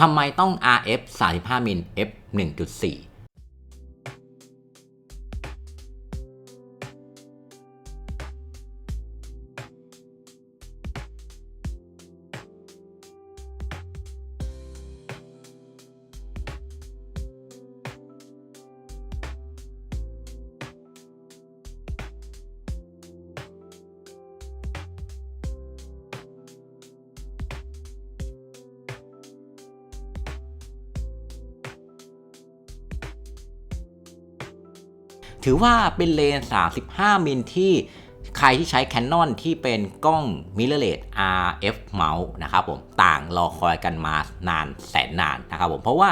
ทำไมต้อง RF 35มิล f 1.4 ถือว่าเป็นเลนส์ 35 มิลที่ใครที่ใช้ Canon ที่เป็นกล้อง mirrorless RF mount นะครับผมต่างรอคอยกันมานานแสนนานนะครับผมเพราะว่า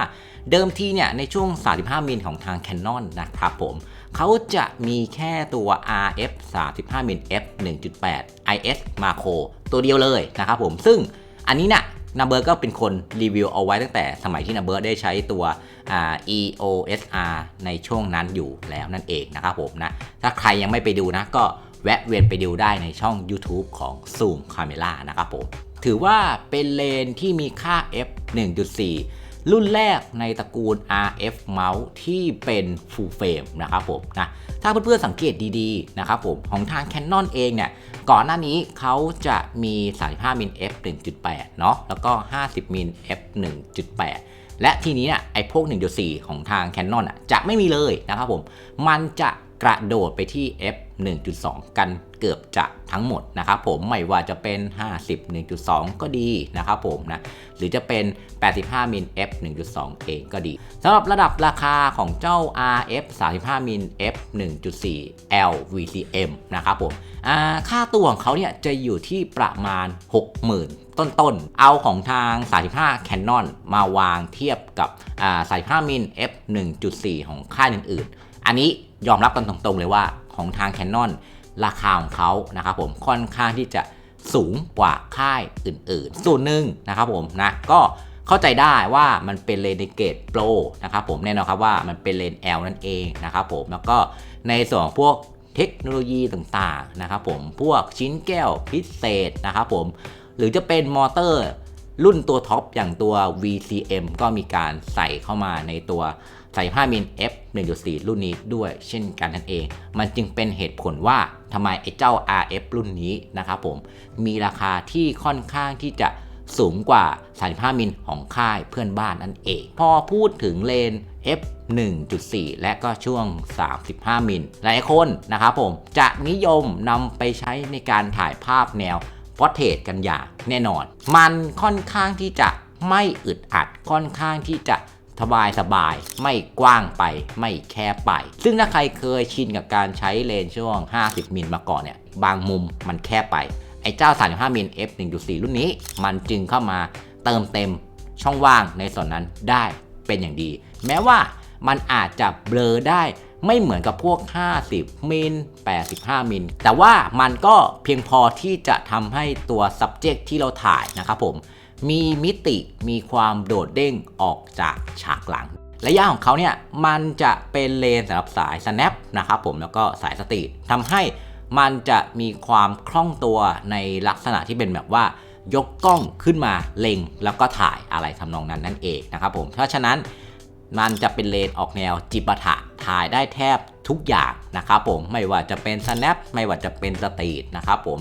เดิมทีเนี่ยในช่วง 35 มิลของทาง Canon นะครับผมเขาจะมีแค่ตัว RF 35 มิล f 1.8 IS macro ตัวเดียวเลยนะครับผมซึ่งอันนี้เนี่ย นาเบิร์ก็เป็นคนรีวิวเอาไว้ตั้งแต่สมัยที่นาเบิร์ได้ใช้ตัว EOSR ในช่วงนั้นอยู่แล้วนั่นเองนะครับผมนะ ถ้าใครยังไม่ไปดูนะ ก็แวะเวียนไปดูได้ในช่อง YouTube ของ Zoom Camera นะครับผม ถือว่าเป็นเลนที่มีค่า f 1.4 รุ่นแรกในตระกูล RF Mouse ที่เป็น Full Frame นะครับผมนะถ้าเพื่อนๆสังเกตดีๆนะครับผมของทาง Canon เองเนี่ยก่อนหน้านี้เขาจะมี 35มิล f 1.8 เนาะแล้วก็ 50มิล f 1.8 และทีนี้เนี่ยไอ้พวก 1.4 ของทาง Canon อะจะไม่มีเลยนะครับผมมันจะกระโดดไปที่ f 1.2 กัน เกือบจะทั้งหมดนะครับผมไม่ว่าจะเป็น 50 1.2 ก็ดีนะครับผมนะหรือจะเป็น 85มิล f 1.2 เองก็ดีสำหรับระดับราคาของเจ้า RF 35มิล f 1.4 L VCM นะครับผมค่าตัวของเขาเนี่ยจะอยู่ที่ประมาณ 60,000ต้นๆ เอาของทาง 35 Canon มาวางเทียบกับ35มิล f 1.4 ของค่ายอื่นๆ อันนี้ยอมรับกันตรงๆเลยว่าของทาง Canon ราคาของเขานะครับผมค่อนข้างที่จะสูงกว่าค่ายอื่นๆ ส่วนหนึ่งนะครับผมนะก็เข้าใจได้ว่ามันเป็นเลนเกรดโปรนะครับผมแน่นอนครับว่ามันเป็นเลน L นั่นเองนะครับผมแล้วก็ในส่วนของพวกเทคโนโลยีต่างๆนะครับผมพวกชิ้นแก้วพิเศษนะครับผมหรือจะเป็นมอเตอร์รุ่นตัวท็อปอย่างตัว VCM ก็มีการใส่เข้ามาในตัว ใส่5มิล f 1.4 รุ่นนี้ด้วยเช่นกันนั่นเอง มันจึงเป็นเหตุผลว่าทำไมไอ้เจ้า RF รุ่นนี้นะครับผม มีราคาที่ค่อนข้างที่จะสูงกว่า 35 มิลของค่ายเพื่อนบ้านนั่นเอง พอพูดถึงเลน f 1.4 และก็ช่วง 35 มิล หลายคนนะครับผมจะนิยมนำไปใช้ในการถ่ายภาพแนวฟอร์เทรตกันอย่างแน่นอน มันค่อนข้างที่จะไม่อึดอัดค่อนข้างที่จะ สบายสบายไม่กว้างไปไม่แคบไป ซึ่งถ้าใครเคยชินกับการใช้เลนส์ช่วง 50 มิลมาก่อนเนี่ย บางมุมมันแคบไป ไอ้เจ้า 35 มิล f 1.4 รุ่นนี้ มันจึงเข้ามาเติมเต็มช่องว่างในส่วนนั้นได้เป็นอย่างดี แม้ว่ามันอาจจะเบลอได้ไม่เหมือนกับพวก 50 มิล 85 มิล แต่ว่ามันก็เพียงพอที่จะทำให้ตัว subject ที่เราถ่ายนะครับผม มีมิติมีความโดดเด้งออกจากฉากหลังระยะของเขาเนี่ยมันจะเป็นเลนสำหรับสาย snap นะครับผมแล้วก็สายสตรีททำให้มันจะมีความคล่องตัวในลักษณะที่เป็นแบบว่ายกกล้องขึ้นมาเล็งแล้วก็ถ่ายอะไรทำนองนั้นนั่นเองนะครับผมเพราะฉะนั้นมันจะเป็นเลนออกแนวจิปาถะถ่ายได้แทบทุกอย่างนะครับผมไม่ว่าจะเป็น snap ไม่ว่าจะเป็นสตรีทนะครับผม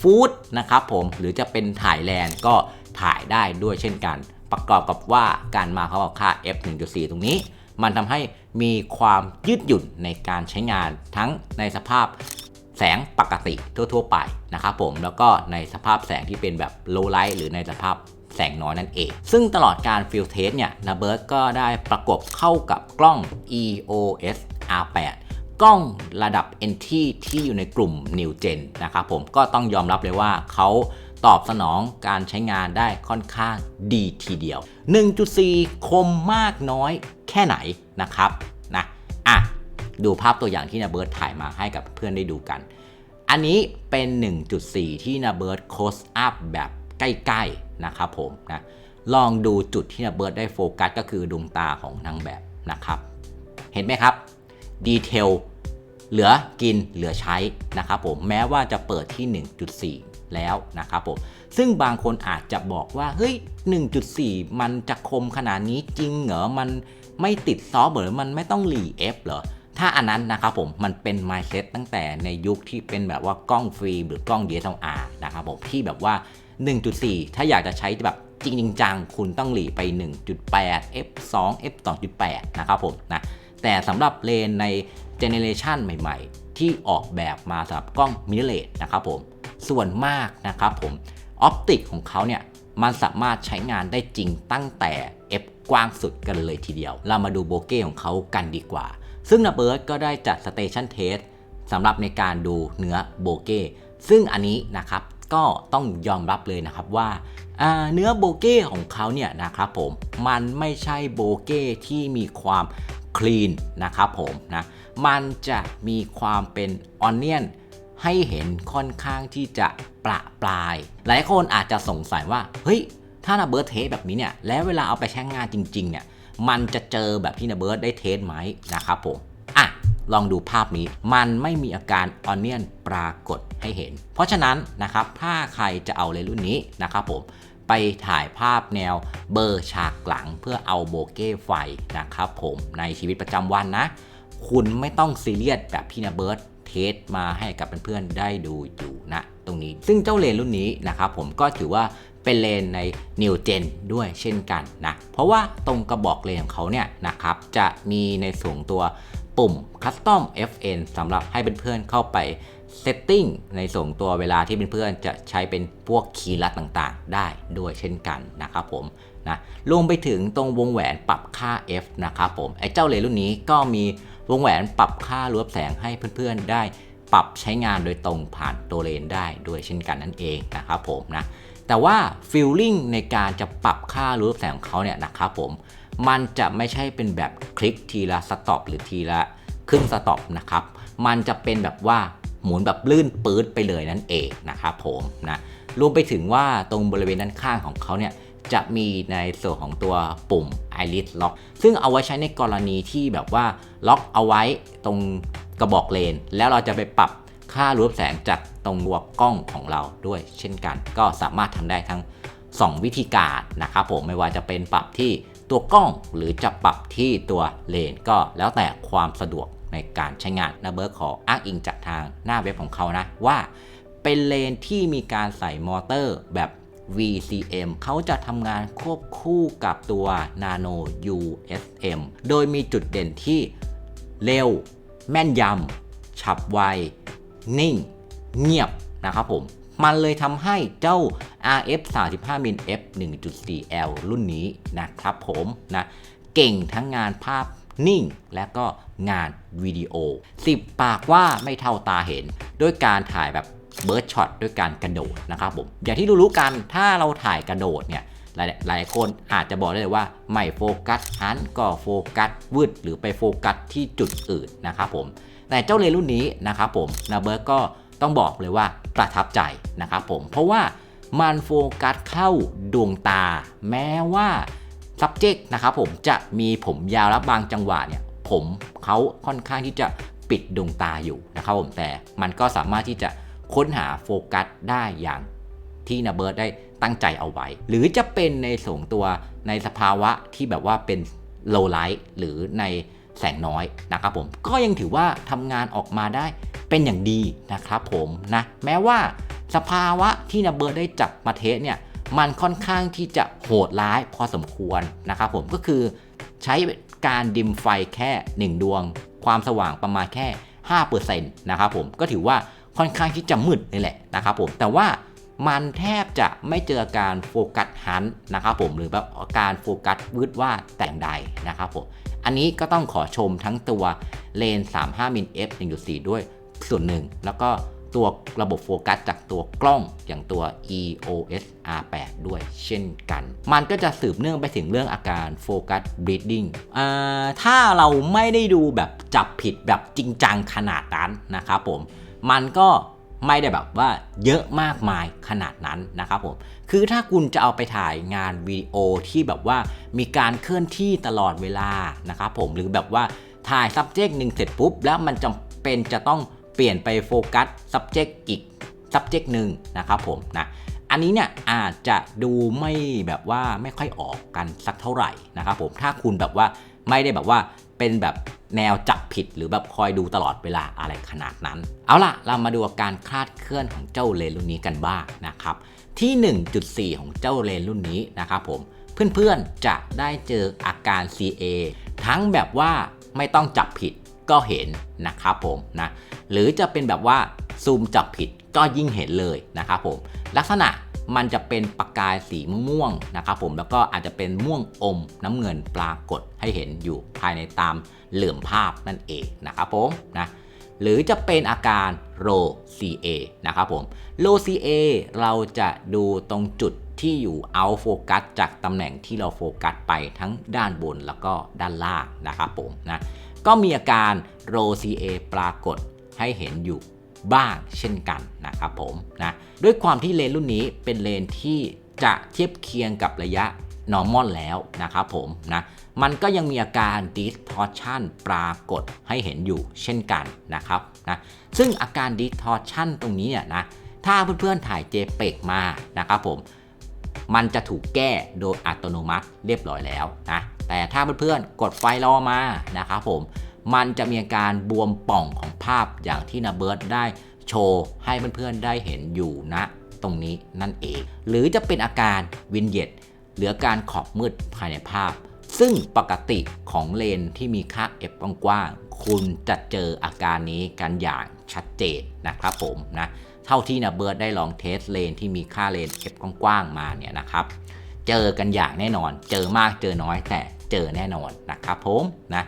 ฟู้ดนะครับผมหรือจะเป็นถ่ายแลนด์ก็ถ่ายได้ด้วยเช่นกัน ประกอบกับว่าการมาเขาค่า f 1.4 ตรงนี้ มันทำให้มีความยืดหยุ่นในการใช้งานทั้งในสภาพแสงปกติทั่ว ๆ ไปนะครับผมแล้วก็ในสภาพแสงที่เป็นแบบ low light หรือในสภาพแสงน้อยนั่นเอง ซึ่งตลอดการฟิลเทสเนี่ยนาเบิร์กก็ได้ประกบเข้ากับกล้อง EOS R8 กล้องระดับ NT ที่อยู่ในกลุ่ม New Gen นะครับผมก็ต้องยอมรับเลยว่าเขาตอบสนองการใช้งานได้ค่อนข้างดีทีเดียว 1.4 คมมากน้อยแค่ไหนนะครับนะอะดูภาพตัวอย่างที่นาเบิร์ตถ่ายมาให้กับเพื่อนได้ดูกัน อันนี้เป็น 1.4 ที่นาเบิร์ตโคสอัพแบบใกล้ๆนะครับผมนะลองดูจุดที่นาเบิร์ตได้โฟกัสก็คือดวงตาของนางแบบนะครับ เห็นไหมครับ ดีเทลเหลือกินเหลือใช้นะครับผมแม้ว่าจะเปิดที่ 1.4 แล้วนะครับผมซึ่งบางคนอาจจะบอกว่าเฮ้ย 1.4 มันจะคมขนาดนี้จริงเหรอมันไม่ติดซอฟเหรอมันไม่ต้องหลีเอฟเหรอถ้าอันนั้นนะครับผมมันเป็น mindset ตั้งแต่ในยุคที่เป็นแบบว่ากล้องฟิล์มหรือกล้อง DSLR นะครับผมที่แบบว่า 1.4 ถ้าอยากจะใช้แบบจริงจริงจังคุณต้องหลีไป 1.8 f 2 f 2.8 นะครับผมนะ แต่สำหรับเลนในเจเนเรชันใหม่ๆ ที่ออกแบบมาสำหรับกล้องมิเรเลสนะครับผมส่วนมากนะครับผมออปติกของเขาเนี่ยมันสามารถใช้งานได้จริงตั้งแต่ f กว้างสุดกันเลยทีเดียว เรามาดูโบเก้ของเขากันดีกว่า ซึ่งนาเบิร์ดก็ได้จัดสเตชันเทสสำหรับในการดูเนื้อโบเก้ซึ่งอันนี้นะครับก็ต้องยอมรับเลยนะครับว่า เนื้อโบเก้ของเขาเนี่ยนะครับผมมันไม่ใช่โบเก้ที่มีความ คลีนนะครับผมนะมันจะมีความเป็นออนเนียนให้เห็นค่อนข้างที่จะประปลาย หลายคนอาจจะสงสัยว่า เฮ้ย ถ้านาเบิร์ดเทสแบบนี้เนี่ย แล้วเวลาเอาไปใช้งานจริง ๆ เนี่ย มันจะเจอแบบที่นาเบิร์ดได้เทสไหมนะครับผม อะ ลองดูภาพนี้ มันไม่มีอาการออนเนียนปรากฏให้เห็น เพราะฉะนั้นนะครับ ถ้าใครจะเอาเลนส์รุ่นนี้นะครับผม ไปถ่ายภาพแนวเบอร์ฉากหลังเพื่อเอาโบเก้ไฟนะครับผมในชีวิตประจำวันนะ คุณไม่ต้องซีเรียสแบบพี่นาเบิร์ดเทสมาให้กับเพื่อนๆได้ดูอยู่นะตรงนี้ ซึ่งเจ้าเลนรุ่นนี้นะครับผมก็ถือว่าเป็นเลนใน New Gen ด้วยเช่นกันนะ เพราะว่าตรงกระบอกเลนของเขาเนี่ยนะครับจะมีในส่วนตัว ปุ่ม Custom FN สำหรับให้เพื่อนๆเข้าไป Setting ในส่วนตัวเวลาที่เพื่อนๆจะใช้เป็นพวกคีย์ลัดต่างๆ ได้ด้วยเช่นกันนะครับผมนะรวมไปถึงตรงวงแหวนปรับค่า F นะครับผมไอ้เจ้าเลนรุ่นนี้ก็มีวงแหวนปรับค่ารวบแสงให้เพื่อนๆได้ปรับใช้งานโดยตรงผ่านตัวเลนได้ด้วยเช่นกันนั่นเองนะครับผมนะแต่ว่าฟิลลิ่งในการจะปรับค่ารูปแสงของเขาเนี่ยนะครับผม มันจะไม่ใช่เป็นแบบคลิกทีละสต็อปหรือทีละครึ่งสต็อปนะครับ มันจะเป็นแบบว่าหมุนแบบลื่นปื๊ดไปเลยนั่นเองนะครับผมนะรวมไปถึงว่าตรงบริเวณด้านข้างของเขาเนี่ยจะมีในส่วนของตัวปุ่ม Iris Lock ซึ่งเอาไว้ใช้ในกรณีที่แบบว่าล็อกเอาไว้ตรงกระบอกเลน แล้วเราจะไปปรับค่ารูปแสงจากตรงตัวกล้องของเราด้วย เช่นกัน ก็สามารถทำได้ทั้ง 2 วิธีการนะครับผมไม่ว่าจะเป็นปรับที่ ตัวกล้องหรือจะปรับที่ตัวเลนก็แล้วแต่ความสะดวกในการใช้งานนะเบิร์กขออ้างอิงจากทางหน้าเว็บของเขานะว่าเป็นเลนที่มีการใส่มอเตอร์แบบ VCM เขาจะทำงานควบคู่กับตัว Nano USM โดยมีจุดเด่นที่เร็ว แม่นยำ ฉับไว นิ่ง เงียบนะครับผม มันเลยทำให้เจ้า RF 35มิล f 1.4L รุ่นนี้นะครับผมนะเก่งทั้งงานภาพนิ่งและก็งานวิดีโอ 10 ปากว่าไม่เท่าตาเห็น ด้วยการถ่ายแบบเบิร์ดช็อตด้วยการกระโดดนะครับผม อย่างที่รู้ๆกันถ้าเราถ่ายกระโดดเนี่ยหลายหลายคนอาจจะบอกได้เลยว่าไม่โฟกัสหันก็โฟกัสวืดหรือไปโฟกัสที่จุดอื่นนะครับผม แต่เจ้าเลนรุ่นนี้นะครับผมนาเบิร์กก็ ต้องบอกเลยว่าประทับใจนะครับผม เพราะว่ามันโฟกัสเข้าดวงตา แม้ว่า subject นะครับผมจะมีผมยาวและบางจังหวะเนี่ย ผมเขาค่อนข้างที่จะปิดดวงตาอยู่นะครับผมแต่มันก็สามารถที่จะค้นหาโฟกัสได้อย่างที่นาเบิร์ดได้ตั้งใจเอาไว้ หรือจะเป็นในส่งตัวในสภาวะที่แบบว่าเป็น low light หรือในแสงน้อยนะครับผม ก็ยังถือว่าทำงานออกมาได้ เป็นอย่างดีนะครับผมนะแม้ว่าสภาวะที่นาเบิร์ดได้จับมาเทสเนี่ยมันค่อนข้างที่จะโหดร้ายพอสมควรนะครับผมก็คือใช้การดิมไฟแค่ 1 ดวง ความสว่างประมาณแค่5%นะครับผมก็ถือว่าค่อนข้างที่จะมืดนี่แหละนะครับผมแต่ว่ามันแทบจะไม่เจอการโฟกัสฮันนะครับผมหรือแบบการโฟกัสวืดว่าแต่งใดนะครับผมอันนี้ก็ต้องขอชมทั้งตัวเลน 35มิล f 1.4 ด้วย ส่วนหนึ่ง แล้วก็ตัวระบบโฟกัสจากตัวกล้องอย่างตัว EOS R8 ด้วยเช่นกัน มันก็จะสืบเนื่องไปถึงเรื่องอาการโฟกัส bleeding ถ้าเราไม่ได้ดูแบบจับผิดแบบจริงจังขนาดนั้นนะครับผม มันก็ไม่ได้แบบว่าเยอะมากมายขนาดนั้นนะครับผม คือถ้าคุณจะเอาไปถ่ายงานวิดีโอที่แบบว่ามีการเคลื่อนที่ตลอดเวลานะครับผม หรือแบบว่าถ่าย subject หนึ่งเสร็จปุ๊บ แล้วมันจำเป็นจะต้อง เปลี่ยนไปโฟกัส subject อีก subject หนึ่งนะครับผมนะอันนี้เนี่ยอาจจะดูไม่แบบว่าไม่ค่อยออกกันสักเท่าไหร่นะครับผมถ้าคุณแบบว่าไม่ได้แบบว่าเป็นแบบแนวจับผิดหรือแบบคอยดูตลอดเวลาอะไรขนาดนั้น เอาล่ะ เรามาดูอาการคลาดเคลื่อนของเจ้าเลนรุ่นนี้กันบ้างนะครับ ที่ 1.4 ของเจ้าเลนรุ่นนี้นะครับผมเพื่อนๆจะได้เจออาการ CA ทั้งแบบว่าไม่ต้องจับผิด ก็เห็นนะครับผมนะหรือจะเป็นแบบว่าซูมจับผิดก็ยิ่งเห็นเลยนะครับผมลักษณะมันจะเป็นประกายสีม่วงนะครับผมแล้วก็อาจจะเป็นม่วงอมน้ำเงินปรากฏให้เห็นอยู่ภายในตามเหลื่อมภาพนั่นเองนะครับผมนะหรือจะเป็นอาการโร CA นะครับผมโร CA เราจะดูตรงจุดที่อยู่เอาโฟกัสจากตำแหน่งที่เราโฟกัสไปทั้งด้านบนแล้วก็ด้านล่างนะครับผมนะ ก็มีอาการโร CA ปรากฏให้เห็นอยู่บ้างเช่นกันนะครับผมนะด้วยความที่เลนรุ่นนี้เป็นเลนที่จะเทียบเคียงกับระยะ normal แล้วนะครับผมนะมันก็ยังมีอาการ distortion ปรากฏให้เห็นอยู่เช่นกันนะครับนะซึ่งอาการ distortion ตรงนี้เนี่ยนะถ้าเพื่อนๆถ่าย JPEG มานะครับผมมันจะถูกแก้โดยอัตโนมัติเรียบร้อยแล้วนะ แต่ถ้าเพื่อนๆกดไฟล์รอมานะครับผมมันจะมีอาการบวมป่องของภาพอย่างที่นาเบิร์ตได้โชว์ให้เพื่อนๆได้เห็นอยู่นะตรงนี้นั่นเอง หรือจะเป็นอาการวินเยตเหลือการขอบมืดภายในภาพ ซึ่งปกติของเลนที่มีค่า f กว้างๆคุณจะเจออาการนี้กันอย่างชัดเจนนะครับผมนะเท่าที่นาเบิร์ตได้ลองเทสเลนที่มีค่าเลน f กว้างๆมาเนี่ยนะครับ เจอกันอย่างแน่นอน เจอมากเจอน้อยแต่ เจอแน่นอนนะครับผมนะ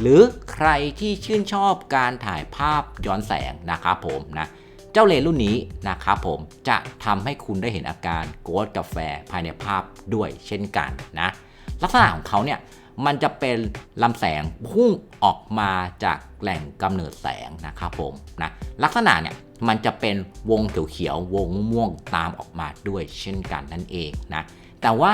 หรือใครที่ชื่นชอบการถ่ายภาพย้อนแสงนะครับผมนะเจ้าเลนส์รุ่นนี้นะครับผมจะทำให้คุณได้เห็นอาการโกดกาแฟภายในภาพด้วยเช่นกันนะลักษณะของเขาเนี่ยมันจะเป็นลำแสงพุ่งออกมาจากแหล่งกำเนิดแสงนะครับผมนะลักษณะเนี่ยมันจะเป็นวงเขียวๆวงม่วงๆตามออกมาด้วยเช่นกันนั่นเองนะแต่ว่า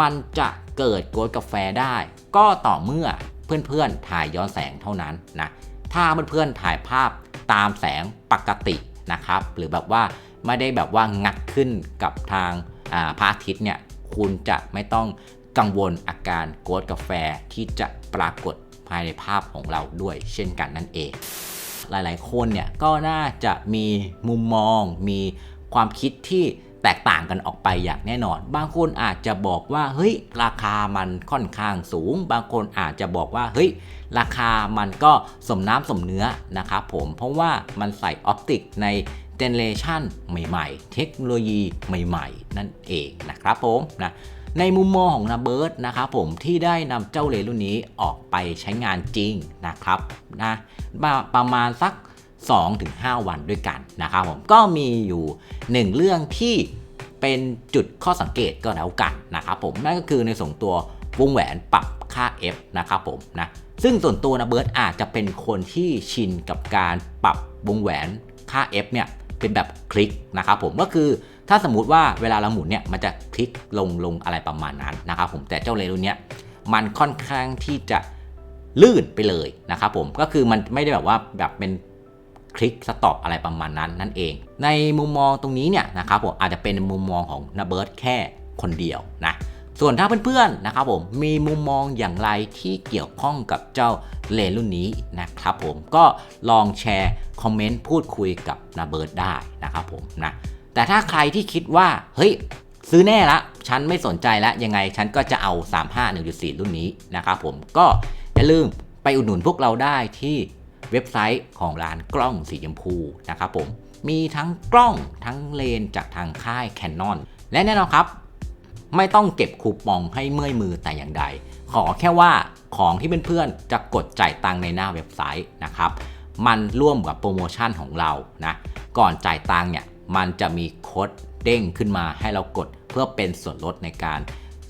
มันจะเกิดโกดกาแฟได้ ก็ต่อเมื่อเพื่อนๆถ่ายย้อนแสงเท่านั้นนะถ้าเพื่อนๆถ่ายภาพตามแสงปกตินะครับ หรือแบบว่าไม่ได้แบบว่างัดขึ้นกับทางาพระอาทิตย์เนี่ยคุณจะไม่ต้องกังวลอาการโกดกาแฟที่จะปรากฏภายในภาพของเราด้วยเช่นกันนั่นเอง หลายๆ คนเนี่ยก็น่าจะมีมุมมองมีความคิดที่ แตกต่างกันออกไปอย่างแน่นอน บางคนอาจจะบอกว่าเฮ้ยราคามันค่อนข้างสูง บางคนอาจจะบอกว่าเฮ้ยราคามันก็สมน้ำสมเนื้อนะครับผมเพราะว่ามันใส่ออปติกในเจเนเรชันใหม่ๆ เทคโนโลยีใหม่ๆ นั่นเองนะครับผมนะในมุมมองของนาเบิร์ดนะครับผมที่ได้นำเจ้าเลรุ่นนี้ออกไปใช้งานจริงนะครับนะประมาณสัก 2-5 วันด้วยกันนะครับผมก็มีอยู่ 1 เรื่องที่เป็นจุดข้อสังเกตก็แล้วกันนะครับผมนั่นก็คือในส่วนตัววงแหวนปรับค่า f นะครับผมนะซึ่งส่วนตัวนะเบิร์ดอาจจะเป็นคนที่ชินกับการปรับวงแหวนค่า f เนี่ยเป็นแบบคลิกนะครับผมก็คือถ้าสมมุติว่าเวลาเราหมุนเนี่ยมันจะคลิกลงลงอะไรประมาณนั้นนะครับผมแต่เจ้าเลรุ่นเนี้ยมันค่อนข้างที่จะลื่นไปเลยนะครับผมก็คือมันไม่ได้แบบว่าแบบเป็น คลิกสต็อปอะไรประมาณนั้นนั่นเอง ในมุมมองตรงนี้เนี่ยนะครับผมอาจจะเป็นมุมมองของนาเบิร์ดแค่คนเดียวนะส่วนถ้าเพื่อนๆนะครับผมมีมุมมองอย่างไรที่เกี่ยวข้องกับเจ้าเลนรุ่นนี้นะครับผมก็ลองแชร์คอมเมนต์พูดคุยกับนาเบิร์ดได้นะครับผมนะแต่ถ้าใครที่คิดว่าเฮ้ยซื้อแน่ละ ฉันไม่สนใจแล้วยังไงฉันก็จะเอา 35 1.4 รุ่นนี้นะครับผมก็อย่าลืมไปอุดหนุนพวกเราได้ที่ เว็บไซต์ของร้านกล้องสีชมพูนะครับผม มีทั้งกล้องทั้งเลนจากทางค่าย Canon และแน่นอนครับ ไม่ต้องเก็บคูปองให้เมื่อยมือแต่อย่างใด ขอแค่ว่าของที่เพื่อนๆจะกดจ่ายตังในหน้าเว็บไซต์นะครับ มันร่วมกับโปรโมชั่นของเรานะ ก่อนจ่ายตังเนี่ยมันจะมีโค้ดเด้งขึ้นมาให้เรากดเพื่อเป็นส่วนลดในการ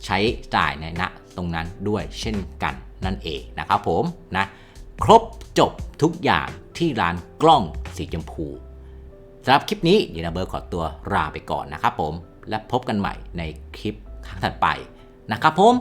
ใช้จ่ายในณตรงนั้นด้วยเช่นกันนั่นเองนะครับผมนะ ครบจบทุกอย่างที่ร้านกล้องสีชมพูสำหรับคลิปนี้เดี๋ยวนาเบิร์ขอตัวลาไปก่อนนะครับผม และพบกันใหม่ในคลิปครั้งถัดไปนะครับผม